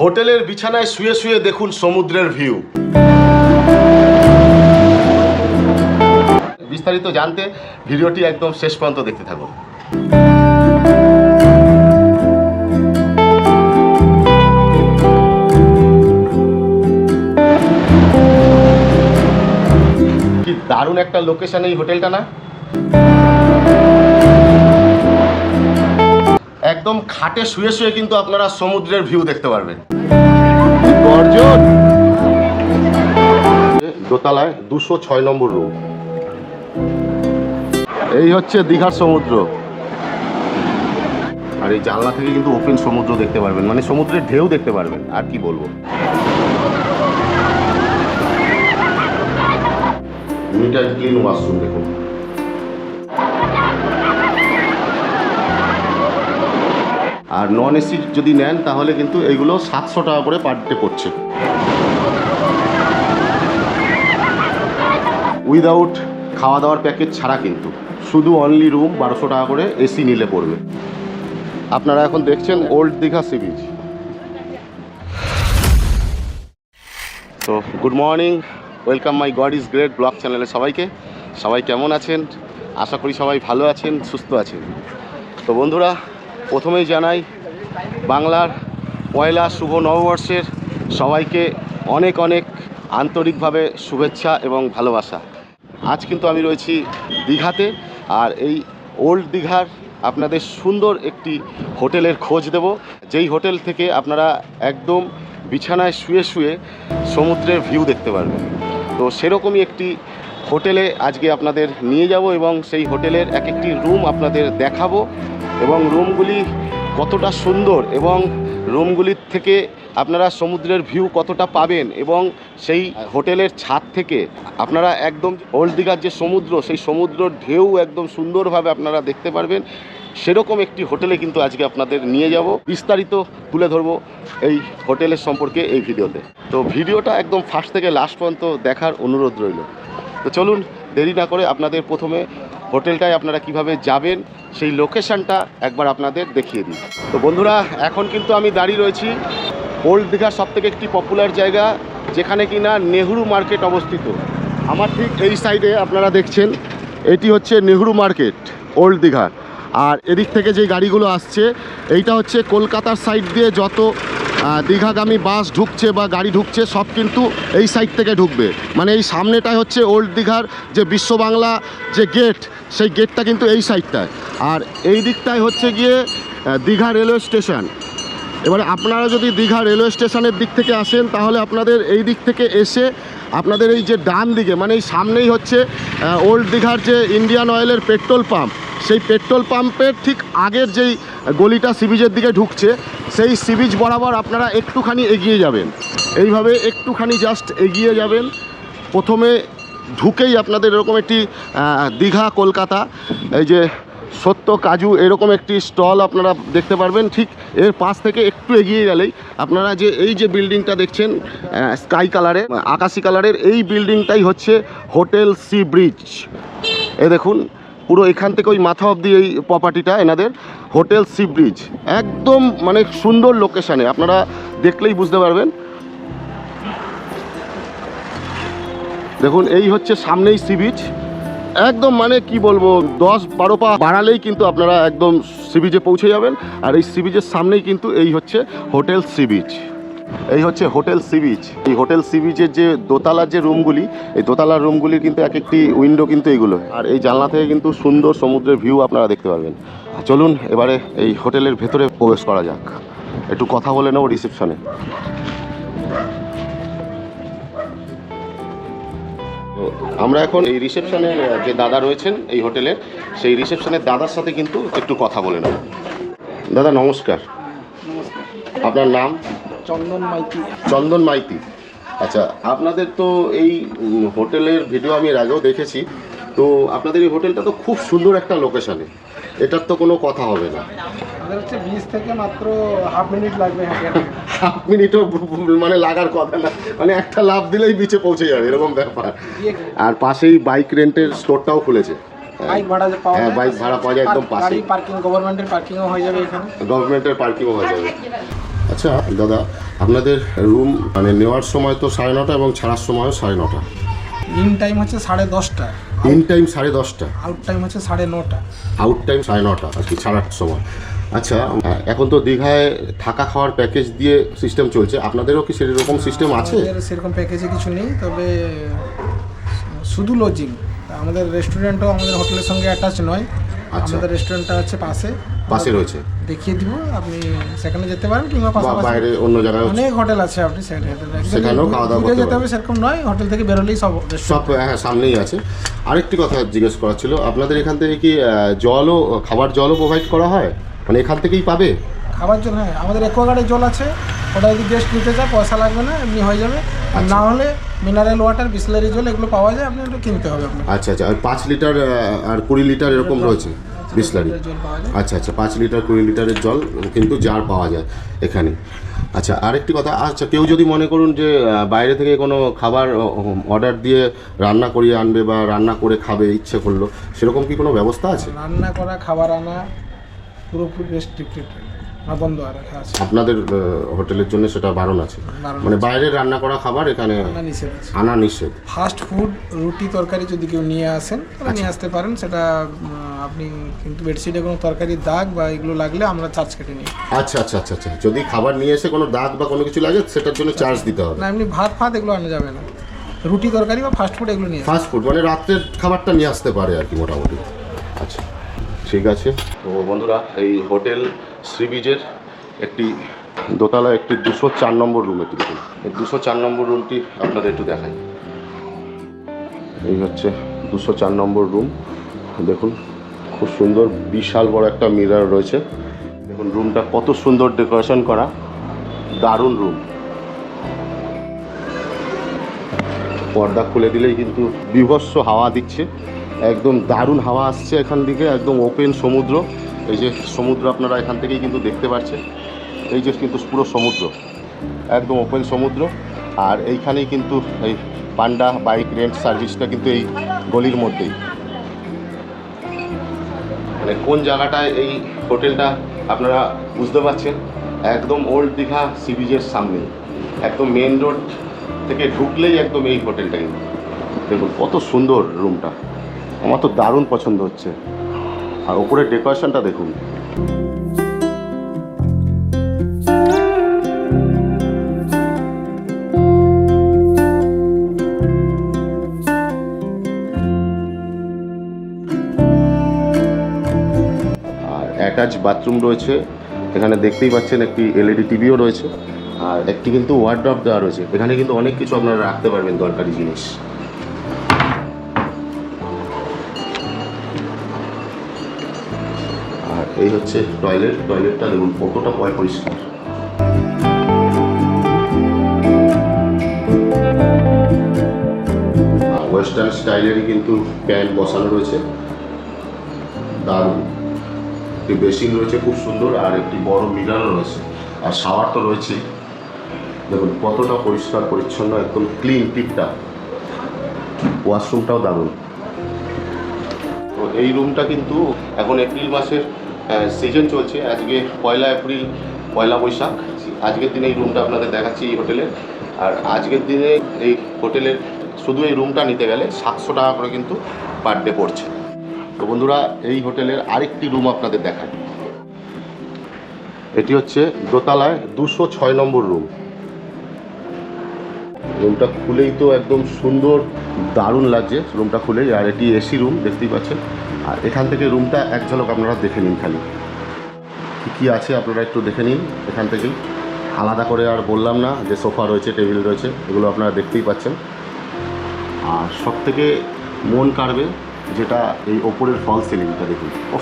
হোটেলের বিছানায় শুয়ে শুয়ে দেখুন সমুদ্রের ভিউ। বিস্তারিত জানতে ভিডিওটি একদম শেষ পর্যন্ত দেখতে থাকুন। কি দারুণ একটা লোকেশন এই হোটেলটা না? একদম খাটে শুয়ে শুয়ে কিন্তু আপনারা সমুদ্রের ভিউ দেখতে পারবেন। গর্জন দোতলায় দুশো ছয় নম্বর রুম এই হচ্ছে দীঘার সমুদ্র। আর এই জানলা থেকে কিন্তু ওপেন সমুদ্র দেখতে পারবেন মানে সমুদ্রের ঢেউ দেখতে পারবেন আর কি বলব। মিটার ক্লিন ওয়াশরুম দেখুন। আর নন এসি যদি নেন, তাহলে কিন্তু এগুলো সাতশো টাকা করে পার ডে পড়ছে। উইদাউট খাওয়া দাওয়ার প্যাকেজ ছাড়া কিন্তু। শুধু অনলি রুম বারোশো টাকা করে এসি নিলে পড়বে। আপনারা এখন দেখছেন ওল্ড দীঘা সি বিচ তো good morning welcome my God is great blog চ্যানেলে সবাইকে। সবাই কেমন আছেন? আশা করি সবাই ভালো আছেন, সুস্থ আছেন। তো বন্ধুরা প্রথমেই জানাই, বাংলার পয়লা শুভ নববর্ষের সবাইকে অনেক অনেক আন্তরিকভাবে শুভেচ্ছা এবং ভালোবাসা। আজ কিন্তু আমি রয়েছি দীঘাতে, আর এই ওল্ড দীঘার আপনাদের সুন্দর একটি হোটেলের খোঁজ দেব। যেই হোটেল থেকে আপনারা একদম বিছানায় শুয়ে শুয়ে সমুদ্রের ভিউ দেখতে পারবেন। তো সেরকমই একটি হোটেলে আজকে আপনাদের নিয়ে যাব এবং সেই হোটেলের এক একটি রুম আপনাদের দেখাবো। এবং রুমগুলি কতটা সুন্দর এবং রুমগুলির থেকে আপনারা সমুদ্রের ভিউ কতটা পাবেন এবং সেই হোটেলের ছাদ থেকে আপনারা একদম ওল্ড দীঘার যে সমুদ্র, সেই সমুদ্র ঢেউ একদম সুন্দরভাবে আপনারা দেখতে পারবেন। সেরকম একটি হোটেলে কিন্তু আজকে আপনাদের নিয়ে যাব। বিস্তারিত তুলে ধরবো এই হোটেলের সম্পর্কে এই ভিডিওতে। তো ভিডিওটা একদম ফার্স্ট থেকে লাস্ট পর্যন্ত দেখার অনুরোধ রইল। তো চলুন দেরি না করে আপনাদের প্রথমে হোটেলটায় আপনারা কীভাবে যাবেন, সেই লোকেশনটা একবার আপনাদের দেখিয়ে দিই। তো বন্ধুরা, এখন কিন্তু আমি দাঁড়িয়ে রয়েছি ওল্ড দীঘার সব থেকে একটি পপুলার জায়গা, যেখানে কিনা নেহরু মার্কেট অবস্থিত। আমার ঠিক এই সাইডে আপনারা দেখছেন, এটি হচ্ছে নেহরু মার্কেট, ওল্ড দীঘার। আর এদিক থেকে যে গাড়িগুলো আসছে, এইটা হচ্ছে কলকাতার সাইড দিয়ে যত দীঘাগামী বাস ঢুকছে বা গাড়ি ঢুকছে, সব কিন্তু এই সাইড থেকে ঢুকবে। মানে এই সামনেটাই হচ্ছে ওল্ড দীঘার যে বিশ্ব বাংলা যে গেট সেই গেটটা কিন্তু এই সাইডটায় আর এই দিকটায় হচ্ছে গিয়ে দীঘা রেলওয়ে স্টেশন এবারে আপনারা যদি দীঘা রেলওয়ে স্টেশনের দিক থেকে আসেন, তাহলে আপনাদের এই দিক থেকে এসে আপনাদের এই যে ডান দিকে মানে এই সামনেই হচ্ছে ওল্ড দীঘার যে ইন্ডিয়ান অয়েলের পেট্রোল পাম্প সেই পেট্রোল পাম্পের ঠিক আগের যেই গলিটা সিবিজের দিকে ঢুকছে, সেই সিবিজ বরাবর আপনারা একটুখানি এগিয়ে যাবেন। এইভাবে একটুখানি জাস্ট এগিয়ে যাবেন। প্রথমে ঢুকেই আপনাদের এরকম একটি দীঘা, কলকাতা, এই যে সত্য কাজু এরকম একটি স্টল আপনারা দেখতে পারবেন। ঠিক এর পাশ থেকে একটু এগিয়ে গেলেই আপনারা যে এই যে বিল্ডিংটা দেখছেন স্কাই কালারে, আকাশি কালারের এই বিল্ডিংটাই হচ্ছে হোটেল সি ব্রিজ। এ দেখুন পুরো এখান থেকে ওই মাথা অবধি এই প্রপার্টিটা এনাদের হোটেল সি ব্রিজ। একদম মানে সুন্দর লোকেশানে আপনারা দেখলেই বুঝতে পারবেন। দেখুন, এই হচ্ছে সামনেই সি বিচ একদম মানে কি বলব, দশ বারো পা বাড়ালেই কিন্তু আপনারা একদম সি বিচে পৌঁছে যাবেন। আর এই সি বিচের সামনেই কিন্তু এই হচ্ছে হোটেল সি বিচ এই হচ্ছে হোটেল সি বিচ। এই হোটেল সি বিচের যে দোতলার যে রুমগুলি এই দোতলার রুমগুলির কিন্তু এক একটি উইন্ডো কিন্তু এইগুলো আর এই জানলা থেকে কিন্তু সুন্দর সমুদ্রের ভিউ আপনারা দেখতে পারবেন। চলুন এবারে এই হোটেলের ভেতরে প্রবেশ করা যাক। একটু কথা বলে নেব রিসেপশনে। আমরা এখন এই রিসেপশনে যে দাদা রয়েছেন এই হোটেলের সেই রিসেপশনের দাদার সাথে কিন্তু একটু কথা বলে নেব। দাদা নমস্কার। আপনার নাম? চন্দন মাইতি। চন্দন মাইতি। আচ্ছা আপনাদের তো এই হোটেলের ভিডিও আমি এর আগেও দেখেছি। তো আপনাদের এই হোটেলটা তো খুব সুন্দর একটা লোকেশনে এটার তো কোনো কথা হবে না। আমাদের হচ্ছে বিচ থেকে মাত্র হাফ মিনিট লাগবে। হাফ মিনিটও মানে লাগার কথা না। মানে একটা লাভ দিলেই বিচে পৌঁছে যাবে এরকম ব্যাপার। আর পাশেই বাইক রেন্টের স্টোরটাও খুলেছে। বাইক ভাড়া পাওয়া হ্যাঁ, বাইক ভাড়া পাওয়া যায় একদম। পার্কিং গভর্নমেন্টের পার্কিংও হয়ে যাবে এখানে। গভর্নমেন্টের পার্কিংও হয়ে যাবে। আচ্ছা দাদা আপনাদের রুম মানে নেওয়ার সময় তো সাড়ে নটা এবং ছাড়ার সময়ও সাড়ে নটা। ইন টাইম হচ্ছে সাড়ে দশটা। ইন টাইম সাড়ে দশটা। আউট টাইম হচ্ছে সাড়ে নটা। আউট টাইম সাড়ে নটা আর কি ছাড়ার সময়। আচ্ছা এখন তো দীঘায় থাকা খাওয়ার প্যাকেজ দিয়ে সিস্টেম চলছে। আপনাদেরও কি সেরকম সিস্টেম আছে? সেরকম প্যাকেজে কিছু নেই তবে শুধু লজিং আমাদের রেস্টুরেন্টও আমাদের হোটেলের সঙ্গে অ্যাটাচ নয়। আচ্ছা। আমাদের রেস্টুরেন্টটা হচ্ছে পাশে। পাশে রয়েছে। দেখিয়ে দিব আপনি সেখানে যেতে পারেন কিংবা পাশাপাশি। বাইরে অন্য জায়গায় অনেক হোটেল আছে আপনি সেখানে সেখানেও খাওয়া দাওয়া করতে যেতে হবে সেরকম নয় হোটেল থেকে বেরোলেই সব সব হ্যাঁ সামনেই আছে। আরেকটি কথা জিজ্ঞেস করার ছিল আপনাদের এখান থেকে কি জলও খাবার জলও প্রোভাইড করা হয়? মানে এখান থেকেই পাবে? খাবার জন্য হ্যাঁ আমাদের অ্যাকোয়াগার্ডের জল আছে ওটা যদি গেস্ট নিতে চায় পয়সা লাগবে না এমনি হয়ে যাবে। আর আচ্ছা। না হলে মিনারেল ওয়াটার বিসলারি জল এগুলো পাওয়া যায় আপনি একটু কিনতে হবে আপনার আচ্ছা আচ্ছা আর পাঁচ লিটার আর কুড়ি লিটার এরকম। রয়েছে? বিসলারি। আচ্ছা আচ্ছা পাঁচ লিটার কুড়ি লিটারের জল কিন্তু জার পাওয়া যায় এখানে। আচ্ছা আরেকটি কথা আচ্ছা কেউ যদি মনে করুন যে বাইরে থেকে কোনো খাবার অর্ডার দিয়ে রান্না করিয়ে আনবে বা রান্না করে খাবে ইচ্ছে করল সেরকম কি কোনো ব্যবস্থা আছে? রান্না করা খাবার আনা পুরোপুরি রেস্ট্রিক্টেড বন্ধ রাখা আছে। আপনাদের হোটেলের জন্য সেটা বারণ আছে। মানে বাইরে রান্না করা খাবার এখানে নিষেধ আনা নিষেধ। ফাস্ট ফুড রুটি তরকারি যদি কেউ নিয়ে আসেন তাহলে আচ্ছা। নিয়ে আসতে পারেন। সেটা আপনি কিন্তু বেডশিটে কোনো তরকারির দাগ বা এগুলো লাগলে আমরা চার্জ কেটে নিই। আচ্ছা আচ্ছা আচ্ছা আচ্ছা। যদি খাবার নিয়ে এসে কোনো দাগ বা কোনো কিছু লাগে সেটার জন্য চার্জ দিতে হবে। না এমনি ভাত ফাত এগুলো আনা যাবে না। রুটি তরকারি বা ফাস্ট ফুড এগুলো নিয়ে। ফাস্ট ফুড মানে রাত্রের খাবারটা নিয়ে আসতে পারে আর কি মোটামুটি। আচ্ছা। ঠিক আছে। তো বন্ধুরা, এই হোটেল শ্রী বিজের একটি দোতলা একটি দুশো চার নম্বর রুম দেখুন এই দুশো চার নম্বর রুমটি আপনাদের একটু দেখাই। এই হচ্ছে দুশো চার নম্বর রুম। দেখুন, খুব সুন্দর, বিশাল বড় একটা মিরার রয়েছে। দেখুন, রুমটা কত সুন্দর ডেকোরেশন করা। দারুণ রুম। পর্দা খুলে দিলেই কিন্তু বিভৎস হাওয়া দিচ্ছে। একদম দারুণ হাওয়া আসছে এখান থেকে, একদম ওপেন সমুদ্র। এই যে সমুদ্র আপনারা এখান থেকেই কিন্তু দেখতে পাচ্ছেন এই যে কিন্তু পুরো সমুদ্র, একদম ওপেন সমুদ্র। আর এইখানেই কিন্তু এই পান্ডা বাইক রেন্ট সার্ভিসটা কিন্তু এই গলির মধ্যেই। মানে কোন জায়গাটায় এই হোটেলটা আপনারা বুঝতে পারছেন? একদম ওল্ড দীঘা সি বিচের সামনে। একদম মেন রোড থেকে ঢুকলেই একদম এই হোটেলটা কিন্তু। দেখুন, কত সুন্দর রুমটা আমার তো দারুণ পছন্দ হচ্ছে। আর ওপরের ডেকোরেশনটা দেখুন। আর অ্যাটাচ বাথরুম রয়েছে। এখানে দেখতেই পাচ্ছেন একটি এলইডি টিভিও রয়েছে। আর একটি কিন্তু ওয়ার্ড্রপ দেওয়া রয়েছে। এখানে কিন্তু অনেক কিছু আপনারা রাখতে পারবেন দরকারি জিনিস। এই হচ্ছে টয়লেট টয়লেটটা দেখুন, কতটা পয় পরিষ্কার। ওয়েস্টার্ন স্টাইলেরই কিন্তু প্যান্ট বসানো রয়েছে। দারুণ। একটি বেসিন রয়েছে খুব সুন্দর, আর একটি বড় মিরারও রয়েছে। আর শাওয়ার তো রয়েছেই। দেখুন, কতটা পরিষ্কার, পরিচ্ছন্ন, একদম ক্লিন টিপটা। ওয়াশরুমটাও দারুণ। তো এই রুমটা কিন্তু এখন এপ্রিল মাসের সিজন চলছে। আজকে পয়লা এপ্রিল, পয়লা বৈশাখ। আজকের দিনে এই রুমটা আপনাদের দেখাচ্ছি এই হোটেলে আর আজকের দিনে এই হোটেলের শুধু এই রুমটা নিতে গেলে সাতশো টাকা করে কিন্তু পার ডে পড়ছে। তো বন্ধুরা, এই হোটেলের আরেকটি রুম আপনাদের দেখাই। এটি হচ্ছে দোতলায় দুশো ছয় নম্বর রুম রুমটা খুলেই তো একদম সুন্দর, দারুণ লাগছে। রুমটা খুলেই আর এটি এসি রুম দেখতেই পাচ্ছেন। আর এখান থেকে রুমটা এক ঝলক আপনারা দেখে নিন খালি। কী কী আছে আপনারা একটু দেখে নিন এখান থেকে আলাদা করে আর বললাম না যে সোফা রয়েছে, টেবিল রয়েছে, এগুলো আপনারা দেখতেই পাচ্ছেন। আর সব থেকে মন কাড়বে যেটা এই ওপরের ফল সিলিংটা দেখুন। ও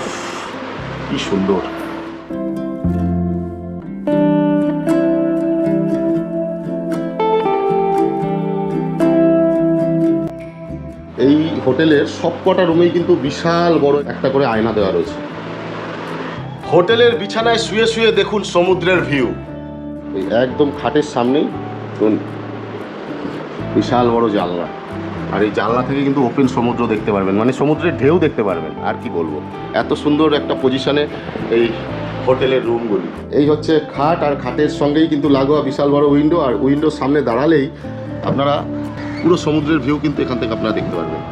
কী সুন্দর। হোটেলের সবকটা রুমেই কিন্তু বিশাল বড় একটা করে আয়না দেওয়া রয়েছে। হোটেলের বিছানায় শুয়ে শুয়ে দেখুন সমুদ্রের ভিউ। একদম খাটের সামনেই বিশাল বড় জানলা। আর এই জানলা থেকে কিন্তু ওপেন সমুদ্র দেখতে পারবেন মানে সমুদ্রের ঢেউ দেখতে পারবেন আর কি বলব। এত সুন্দর একটা পজিশনে এই হোটেলের রুমগুলি। এই হচ্ছে খাট আর খাটের সঙ্গেই কিন্তু লাগোয়া বিশাল বড় উইন্ডো আর উইন্ডোর সামনে দাঁড়ালেই আপনারা পুরো সমুদ্রের ভিউ কিন্তু এখান থেকে আপনারা দেখতে পারবেন।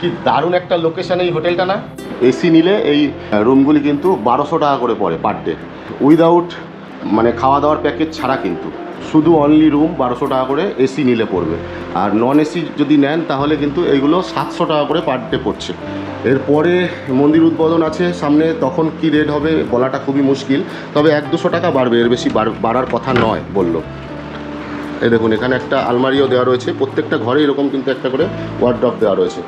কি দারুণ একটা লোকেশন এই হোটেলটা না? এসি নিলে এই রুমগুলি কিন্তু বারোশো টাকা করে পড়ে পার ডে উইদাউট মানে খাওয়া দাওয়ার প্যাকেজ ছাড়া কিন্তু। শুধু অনলি রুম বারোশো টাকা করে এসি নিলে পড়বে। আর নন এসি যদি নেন, তাহলে কিন্তু এইগুলো সাতশো টাকা করে পার ডে পড়ছে। এরপরে মন্দির উদ্বোধন আছে সামনে, তখন কি রেট হবে বলাটা খুবই মুশকিল। তবে এক দুশো টাকা বাড়বে, এর বেশি বাড়- বাড়ার কথা নয় বলল। এই দেখুন, এখানে একটা আলমারিও দেওয়া রয়েছে। প্রত্যেকটা ঘরে এরকম কিন্তু একটা করে ওয়ার্ড্রপ দেওয়া রয়েছে।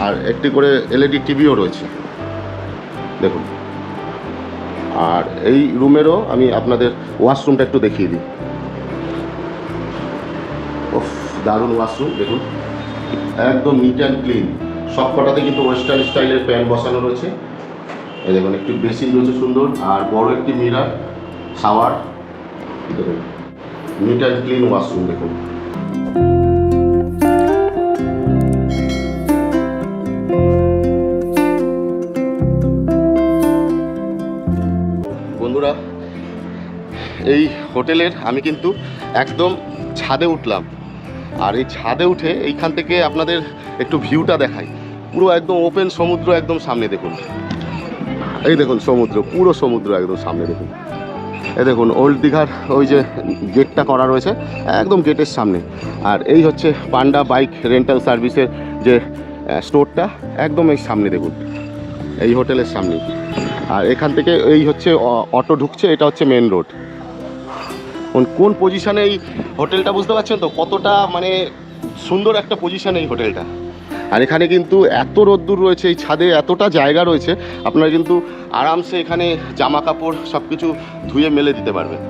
আর একটি করে এলইডি টিভিও রয়েছে। দেখুন। আর এই রুমেরও আমি আপনাদের ওয়াশরুমটা একটু দেখিয়ে দিই। ওফ দারুণ ওয়াশরুম দেখুন। একদম নিট অ্যান্ড ক্লিন সব কটাতে কিন্তু ওয়েস্টার্ন স্টাইলের প্যান বসানো রয়েছে। এই দেখুন, একটি বেসিন রয়েছে সুন্দর। আর বড় একটি মিরার শাওয়ার দেখুন। নিট অ্যান্ড ক্লিন ওয়াশরুম দেখুন বন্ধুরা, এই হোটেলের আমি কিন্তু একদম ছাদে উঠলাম। আর এই ছাদে উঠে এইখান থেকে আপনাদের একটু ভিউটা দেখাই। পুরো একদম ওপেন সমুদ্র একদম সামনে দেখুন। এই দেখুন সমুদ্র, পুরো সমুদ্র একদম সামনে দেখুন। এই দেখুন ওল্ড দীঘার ওই যে গেটটা করা রয়েছে, একদম গেটের সামনে। আর এই হচ্ছে পান্ডা বাইক রেন্টাল সার্ভিসের যে স্টোরটা একদম এই সামনে দেখুন। এই হোটেলের সামনে। আর এখান থেকে এই হচ্ছে অটো ঢুকছে, এটা হচ্ছে মেন রোড কোন পজিশনে এই হোটেলটা বুঝতে পারছেন তো? কতটা মানে সুন্দর একটা পজিশন এই হোটেলটা আর এখানে কিন্তু এত রোদ্দুর রয়েছে, এই ছাদে এতটা জায়গা রয়েছে, আপনারা কিন্তু আরামসে এখানে জামা কাপড় সব কিছু ধুয়ে মেলে দিতে পারবেন।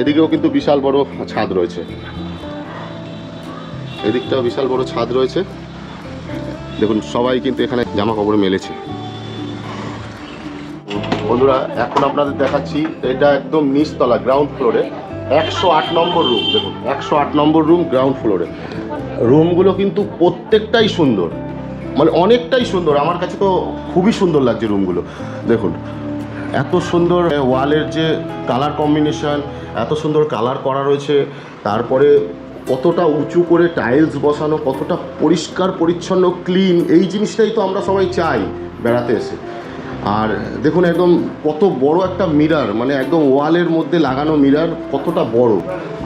এদিকেও কিন্তু বিশাল বড় ছাদ রয়েছে। এদিকটাও বিশাল বড় ছাদ রয়েছে। দেখুন, সবাই কিন্তু এখানে জামা কাপড় মেলেছে। বন্ধুরা, এখন আপনাদের দেখাচ্ছি, এটা একদম নিচতলা গ্রাউন্ড ফ্লোরে একশো আট নম্বর রুম দেখুন, একশো আট নম্বর রুম গ্রাউন্ড ফ্লোরে রুমগুলো কিন্তু প্রত্যেকটাই সুন্দর। মানে অনেকটাই সুন্দর। আমার কাছে তো খুবই সুন্দর লাগছে রুমগুলো। দেখুন, এত সুন্দর ওয়ালের যে কালার কম্বিনেশন, এত সুন্দর কালার করা রয়েছে, তারপরে কতটা উঁচু করে টাইলস বসানো, কতটা পরিষ্কার, পরিচ্ছন্ন, ক্লিন, এই জিনিসটাই তো আমরা সবাই চাই বেড়াতে এসে। আর দেখুন একদম কত বড় একটা মিরার মানে একদম ওয়ালের মধ্যে লাগানো মিরার কতটা বড়।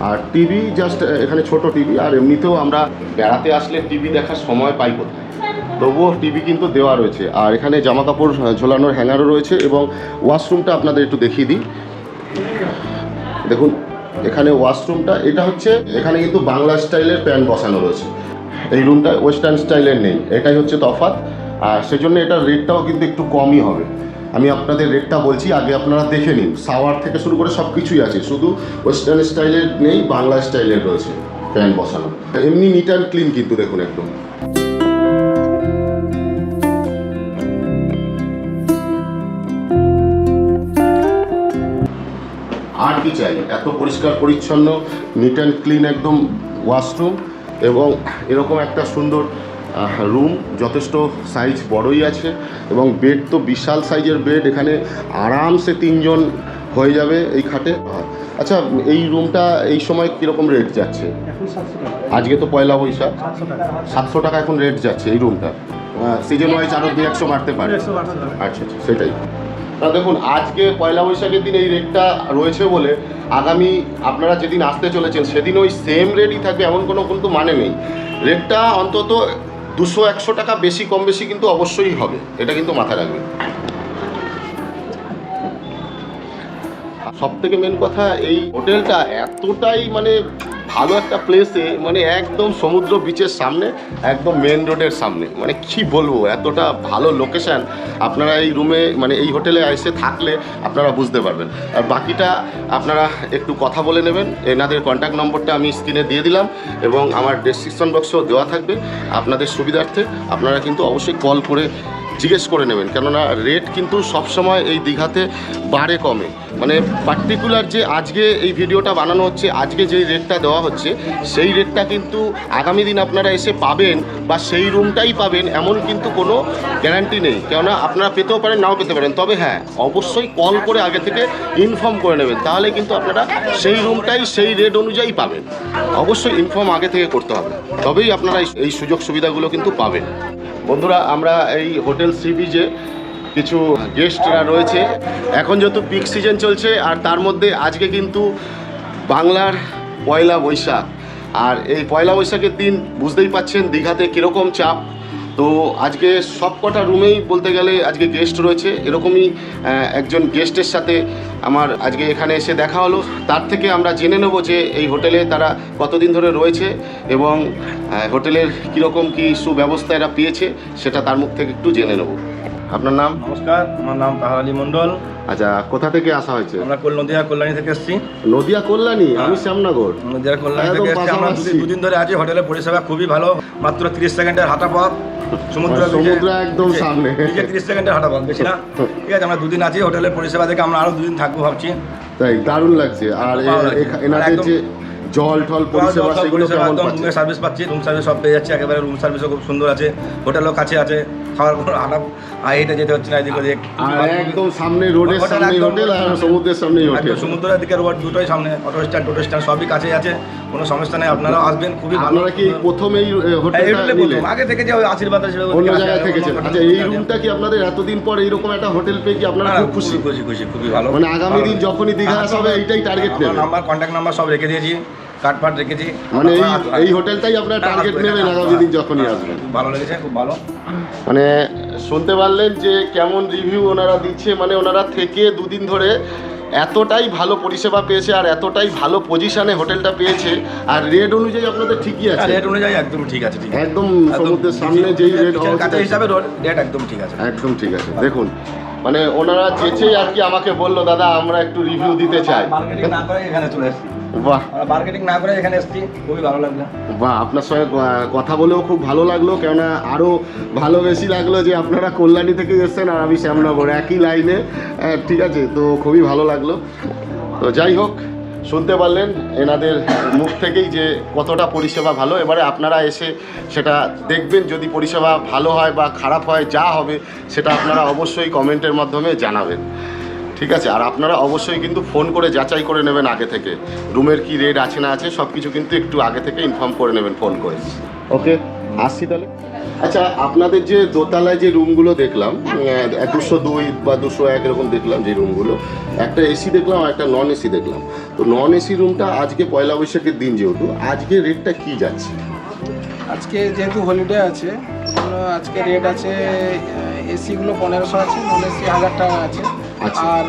আর টিভি জাস্ট এখানে ছোট টিভি, আর এমনিতেও আমরা বেড়াতে আসলে টিভি দেখার সময় পাই তবুও টিভি কিন্তু দেওয়া রয়েছে। আর এখানে জামা কাপড় ঝোলানোর হ্যাঙ্গারও রয়েছে এবং ওয়াশরুমটা আপনাদের একটু দেখিয়ে দিই। দেখুন, এখানে ওয়াশরুমটা, এটা হচ্ছে, এখানে কিন্তু বাংলা স্টাইলের প্যান বসানো রয়েছে। এই রুমটা ওয়েস্টার্ন স্টাইলের নেই, এটাই হচ্ছে তফাৎ। আর সেজন্য এটার রেটটাও কিন্তু একটু কমই হবে। আমি আপনাদের রেটটা বলছি, আগে আপনারা দেখে নিন, সাওয়ার থেকে শুরু করে সব কিছুই আছে, শুধু ওয়েস্টার্ন স্টাইলের নেই, বাংলা স্টাইলের রয়েছে প্যান বসানো। এমনি নিট অ্যান্ড ক্লিন কিন্তু দেখুন একদম। আর কি চাই? এত পরিষ্কার, পরিচ্ছন্ন নিট অ্যান্ড ক্লিন একদম ওয়াশরুম এবং এরকম একটা সুন্দর রুম যথেষ্ট সাইজ বড়ই আছে এবং বেড তো বিশাল সাইজের বেড এখানে আরামসে তিনজন হয়ে যাবে এই খাটে। আচ্ছা এই রুমটা এই সময় কীরকম রেট যাচ্ছে? আজকে তো পয়লা বৈশাখ। সাতশো টাকা এখন রেট যাচ্ছে এই রুমটা সিজন ওয়াইজ আরও দু একশো মারতে পারে। আচ্ছা আচ্ছা সেটাই। না দেখুন আজকে পয়লা বৈশাখের দিন এই রেটটা রয়েছে বলে আগামী আপনারা যেদিন আসতে চলেছেন সেদিন ওই সেম রেটই থাকবে এমন কোনো কিন্তু মানে নেই। রেটটা অন্তত দুশো একশো টাকা বেশি, কম বেশি কিন্তু অবশ্যই হবে। এটা কিন্তু মাথায় রাখবেন। সব থেকে মেন কথা, এই হোটেলটা এতটাই মানে ভালো একটা প্লেসে মানে একদম সমুদ্র বিচের সামনে, একদম মেন রোডের সামনে। মানে কি বলব, এতটা ভালো লোকেশান আপনারা এই রুমে মানে এই হোটেলে এসে থাকলে আপনারা বুঝতে পারবেন। আর বাকিটা আপনারা একটু কথা বলে নেবেন। এনাদের কন্ট্যাক্ট নম্বরটা আমি স্ক্রিনে দিয়ে দিলাম এবং আমার ডেসক্রিপশন বক্সেও দেওয়া থাকবে। আপনাদের সুবিধার্থে আপনারা কিন্তু অবশ্যই কল করে জিজ্ঞেস করে নেবেন। কেননা রেট কিন্তু সবসময় এই দীঘাতে বাড়ে কমে। মানে পার্টিকুলার যে আজকে এই ভিডিওটা বানানো হচ্ছে, আজকে যেই রেটটা দেওয়া হচ্ছে, সেই রেটটা কিন্তু আগামী দিন আপনারা এসে পাবেন বা সেই রুমটাই পাবেন এমন কিন্তু কোনো গ্যারান্টি নেই। কেননা আপনারা পেতেও পারেন, নাও পেতে পারেন। তবে হ্যাঁ অবশ্যই কল করে আগে থেকে ইনফর্ম করে নেবেন। তাহলে কিন্তু আপনারা সেই রুমটাই সেই রেট অনুযায়ী পাবেন। অবশ্যই ইনফর্ম আগে থেকে করতে হবে। তবেই আপনারা এই- এই সুযোগ সুবিধাগুলো কিন্তু পাবেন। বন্ধুরা, আমরা এই হোটেল সি বিচে কিছু গেস্টরা রয়েছে। এখন যেহেতু পিক সিজন চলছে, আর তার মধ্যে আজকে কিন্তু বাংলার পয়লা বৈশাখ। আর এই পয়লা বৈশাখের দিন বুঝতেই পাচ্ছেন, দীঘাতে কীরকম চাপ তো আজকে সব কটা রুমেই বলতে গেলে আজকে গেস্ট রয়েছে। এরকমই একজন গেস্টের সাথে আমার আজকে এখানে এসে দেখা হলো। তার থেকে আমরা জেনে নেব যে এই হোটেলে তারা কতদিন ধরে রয়েছে এবং হোটেলের কীরকম কী সুব্যবস্থা এরা পেয়েছে সেটা তার মুখ থেকে একটু জেনে নেব। আপনার নাম? নমস্কার আমার নাম তাহার আলী মন্ডল আচ্ছা কোথা থেকে আসা হয়েছে? আমরা নদিয়া কল্যাণী থেকে এসেছি। নদিয়া কল্যাণী আমি শ্যামনগর। নদিয়ার কল্যাণী থেকে এসেছি। আমরা দুদিন দুদিন ধরে আছি। হোটেলের পরিষেবা খুবই ভালো। মাত্র তিরিশ সেকেন্ডের হাঁটা পথ সমুদ্র সমুদ্র একদম সামনে। তিরিশ সেকেন্ডের হাঁটা পথ বেশি না? ঠিক আছে আমরা দুদিন আছি হোটেলের পরিষেবা থেকে আমরা আরও দুদিন থাকব ভাবছি। তাই দারুণ লাগছে। আর এনাদের যে জল টল পরিষেবা সব সেগুলো কেমন একদম রুমের সার্ভিস পাচ্ছি রুম সার্ভিস সব পেয়ে যাচ্ছে একেবারে রুম সার্ভিসও খুব সুন্দর আছে হোটেলও কাছে আছে খাওয়ার কোনো আর যেতে হচ্ছে না এদিক ওদিক। আর একদম সামনে রোডের হোটেল সামনে হোটেল আর সমুদ্রের সামনেই হোটেল সমুদ্রের দিকে রোড দুটোই সামনে অটো স্ট্যান্ড টোটো স্ট্যান্ড সবই কাছে আছে। কোনো সমস্যা নেই আপনারাও আসবেন খুবই ভালো। আপনারা কি প্রথম এই হ্যাঁ, হোটেলটা নিলেন? আগে থেকে যে আশীর্বাদ আছে অন্য জায়গায় থেকেছেন। আচ্ছা এই রুমটা কি আপনাদের এতদিন পর এইরকম একটা হোটেল পেয়ে কি আপনারা খুব খুশি? খুশি খুশি খুবই ভালো। মানে আগামী দিন যখনই দীঘা আসা হবে এইটাই টার্গেট নেবেন। নাম্বার কন্ট্যাক্ট নাম্বার সব রেখে দিয়েছি ফার্ড রেখেছি মানে এই এই হোটেলটাই আপনারা হ্যাঁ, টার্গেট নেবেন হ্যাঁ, আগামী দিন যখনই আসবেন। ভালো লেগেছে খুব ভালো। মানে শুনতে পারলেন যে কেমন রিভিউ ওনারা দিচ্ছে মানে ওনারা থেকে দুদিন ধরে এতটাই ভালো পরিষেবা পেয়েছে আর এতটাই ভালো পজিশনে হোটেলটা পেয়েছে। আর রেট অনুযায়ী আপনাদের ঠিকই আছে। রেট অনুযায়ী একদম ঠিক আছে ঠিক একদম সমুদ্রের সামনে যেই রেট কাছে হিসাবে রেট একদম ঠিক আছে। একদম ঠিক আছে। দেখুন মানে ওনারা চেয়েছেই আর কি আমাকে বলল দাদা আমরা একটু রিভিউ দিতে চাই। না করে এখানে চলে এসেছি। বাহ। মার্কেটিং না করে এখানে এসেছি খুবই ভালো লাগল। বাহ আপনার সঙ্গে কথা বলেও খুব ভালো লাগল কেননা আরও ভালো বেশি লাগল যে আপনারা কল্যাণী থেকে এসেছেন আর আমি শ্যামনগর একই লাইনে আহ, ঠিক আছে তো খুবই ভালো লাগল। তো যাই হোক শুনতে পারলেন এনাদের মুখ থেকেই যে কতটা পরিষেবা ভালো। এবারে আপনারা এসে সেটা দেখবেন যদি পরিষেবা ভালো হয় বা খারাপ হয় যা হবে সেটা আপনারা অবশ্যই কমেন্টের মাধ্যমে জানাবেন। ঠিক আছে? আর আপনারা অবশ্যই কিন্তু ফোন করে যাচাই করে নেবেন আগে থেকে। রুমের কি রেট আছে না আছে সব কিছু কিন্তু একটু আগে থেকে ইনফর্ম করে নেবেন ফোন করে। ওকে আসছি তাহলে? আচ্ছা আপনাদের যে দোতলায় যে রুমগুলো দেখলাম দুশো দুই বা দুশো এক এরকম দেখলাম যে রুমগুলো, একটা এসি দেখলাম আর একটা নন এসি দেখলাম। তো নন এসি রুমটা আজকে পয়লা বৈশাখের দিন যেহেতু, আজকে রেটটা কি যাচ্ছে? আজকে যেহেতু হলিডে আছে, আজকে রেট আছে এসিগুলো পনেরোশো আছে নন এসি হাজার টাকা আছে। আর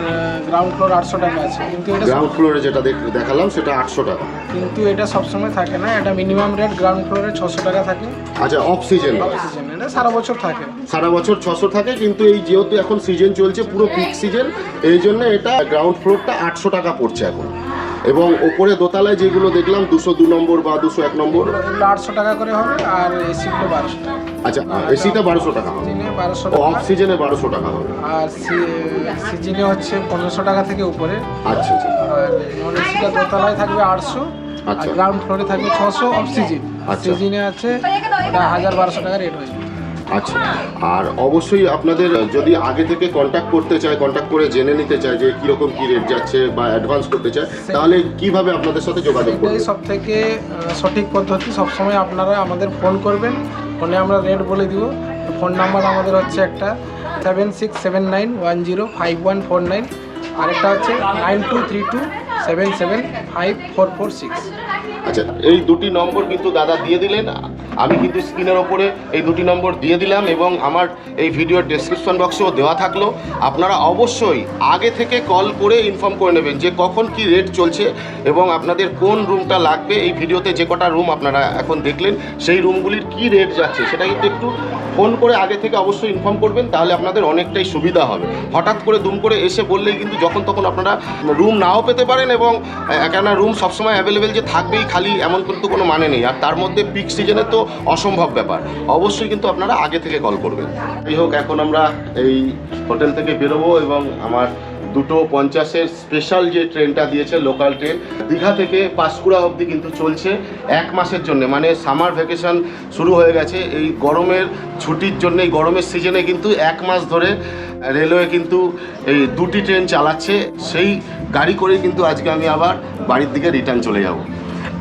গ্রাউন্ড ফ্লোর আটশো টাকা আছে। কিন্তু এটা গ্রাউন্ড ফ্লোরে যেটা দেখ- দেখালাম সেটা আটশো টাকা। কিন্তু এটা সবসময় থাকে না। এটা মিনিমাম রেট গ্রাউন্ড ফ্লোরে ছশো টাকা থাকে। আচ্ছা অক্সিজেন অক্সিজেন এটা সারা বছর থাকে। সারা বছর ছশো থাকে কিন্তু এই যেহেতু এখন সিজন চলছে পুরো পিক সিজন এই জন্য এটা গ্রাউন্ড ফ্লোরটা আটশো টাকা পড়ছে এখন। এবং ওপরে দোতলায় যেগুলো দেখলাম দুশো দু নম্বর বা দুশো এক নম্বর? আটশো টাকা করে হবে আর এসিগুলো বারোশো টাকা। আচ্ছা এসিটা বারোশো টাকা হবে। বারোশো ও টাকা। অক্সিজেনে বারোশো টাকা হবে। আর সিজনে হচ্ছে পনেরোশো টাকা থেকে উপরে। আচ্ছা আচ্ছা। নন এসিটা দোতলায় থাকবে আটশো আচ্ছা। গ্রাউন্ড ফ্লোরে থাকবে ছশো অফ সিজন আচ্ছা। সিজনে আছে হাজার বারোশো টাকা রেট হয়ে আচ্ছা আর অবশ্যই আপনাদের যদি আগে থেকে কন্ট্যাক্ট করতে চায় কন্ট্যাক্ট করে জেনে নিতে চায় যে কীরকম কী রেট যাচ্ছে বা অ্যাডভান্স করতে চায় তাহলে কীভাবে আপনাদের সাথে যোগাযোগ করবে? সব থেকে সঠিক পদ্ধতি সবসময় আপনারা আমাদের ফোন করবেন। ফোনে আমরা রেট বলে দিব। ফোন নাম্বার আমাদের হচ্ছে একটা seven six seven nine one zero five one four nine আরেকটা হচ্ছে nine two three two seven seven five four four six. আচ্ছা এই দুটি নম্বর কিন্তু দাদা দিয়ে দিলেন। আমি কিন্তু স্ক্রিনের ওপরে এই দুটি নম্বর দিয়ে দিলাম এবং আমার এই ভিডিওর ডেসক্রিপশন বক্সেও দেওয়া থাকল। আপনারা অবশ্যই আগে থেকে কল করে ইনফর্ম করে নেবেন যে কখন কি রেট চলছে এবং আপনাদের কোন রুমটা লাগবে। এই ভিডিওতে যে কটা রুম আপনারা এখন দেখলেন, সেই রুমগুলির কি রেট যাচ্ছে সেটা কিন্তু একটু ফোন করে আগে থেকে অবশ্যই ইনফর্ম করবেন, তাহলে আপনাদের অনেকটাই সুবিধা হবে। হঠাৎ করে দুম করে এসে বললেই কিন্তু যখন তখন আপনারা রুম নাও পেতে পারেন এবং এবং কেননা রুম সবসময় অ্যাভেলেবেল যে থাকবেই খালি, এমন কিন্তু কোনো মানে নেই। আর তার মধ্যে পিক সিজনে তো অসম্ভব ব্যাপার। অবশ্যই কিন্তু আপনারা আগে থেকে কল করবেন। যাই হোক, এখন আমরা এই হোটেল থেকে বেরোবো এবং আমার দুটো পঞ্চাশের স্পেশাল যে ট্রেনটা দিয়েছে লোকাল ট্রেন দীঘা থেকে পাঁশকুড়া অবধি কিন্তু চলছে এক মাসের জন্য। মানে সামার ভ্যাকেশন শুরু হয়ে গেছে। এই গরমের ছুটির জন্য এই গরমের সিজনে কিন্তু এক মাস ধরে রেলওয়ে কিন্তু এই দুটি ট্রেন চালাচ্ছে। সেই গাড়ি করে কিন্তু আজকে আমি আবার বাড়ির দিকে রিটার্ন চলে যাব।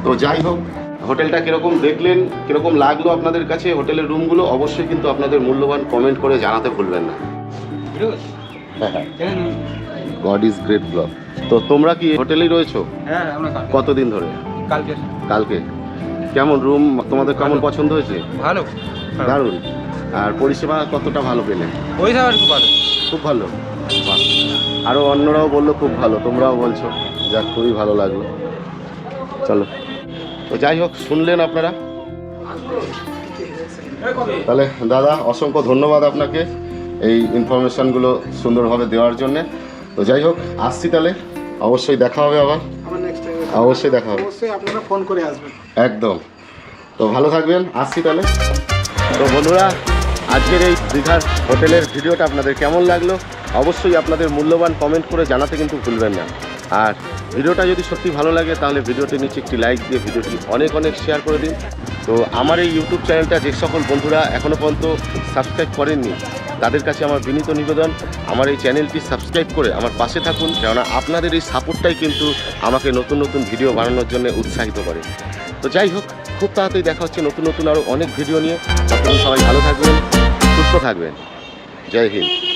তো যাই হোক হোটেলটা কীরকম দেখলেন কীরকম লাগল আপনাদের কাছে হোটেলের রুমগুলো অবশ্যই কিন্তু আপনাদের মূল্যবান কমেন্ট করে জানাতে ভুলবেন না। হ্যাঁ হ্যাঁ। গড ইজ গ্রেট ব্লগ তো তোমরা কি হোটেলেই রয়েছো? হ্যাঁ আমরা কতদিন ধরে? কালকে। কালকে। কেমন রুম? তোমাদের কেমন পছন্দ হয়েছে? ভালো। দারুণ। আর পরিষেবা কতটা ভালো পেলে? ওই আর কি ভালো। খুব ভালো? বাহ। আরও অন্যরাও বলল খুব ভালো। তোমরাও বলছো। যাক খুবই ভালো লাগল। চলো। তো যাই হোক শুনলেন আপনারা? তাহলে দাদা অসংখ্য ধন্যবাদ আপনাকে এই ইনফরমেশনগুলো সুন্দরভাবে দেওয়ার জন্যে। তো যাই হোক আসছি তাহলে। অবশ্যই দেখা হবে আবার। অবশ্যই দেখা হবে। অবশ্যই আপনারা ফোন করে আসবেন। একদম। তো ভালো থাকবেন আসছি তাহলে। তো বন্ধুরা আজকের এই দীঘার হোটেলের ভিডিওটা আপনাদের কেমন লাগল? অবশ্যই আপনাদের মূল্যবান কমেন্ট করে জানাতে কিন্তু ভুলবেন না। আর ভিডিওটা যদি সত্যি ভালো লাগে, তাহলে ভিডিওটি নিচে একটি লাইক দিয়ে ভিডিওটি অনেক অনেক শেয়ার করে দিন। তো আমার এই ইউটিউব চ্যানেলটা যে সকল বন্ধুরা এখনও পর্যন্ত সাবস্ক্রাইব করেননি, তাদের কাছে আমার বিনীত নিবেদন, আমার এই চ্যানেলটি সাবস্ক্রাইব করে আমার পাশে থাকুন, কেননা আপনাদের এই সাপোর্টটাই কিন্তু আমাকে নতুন নতুন ভিডিও বানানোর জন্য উৎসাহিত করে। তো যাই হোক, খুব তাড়াতাড়ি দেখা হচ্ছে নতুন নতুন আরও অনেক ভিডিও নিয়ে। ততক্ষণ সবাই ভালো থাকবেন, সুস্থ থাকবেন। জয় হিন্দ।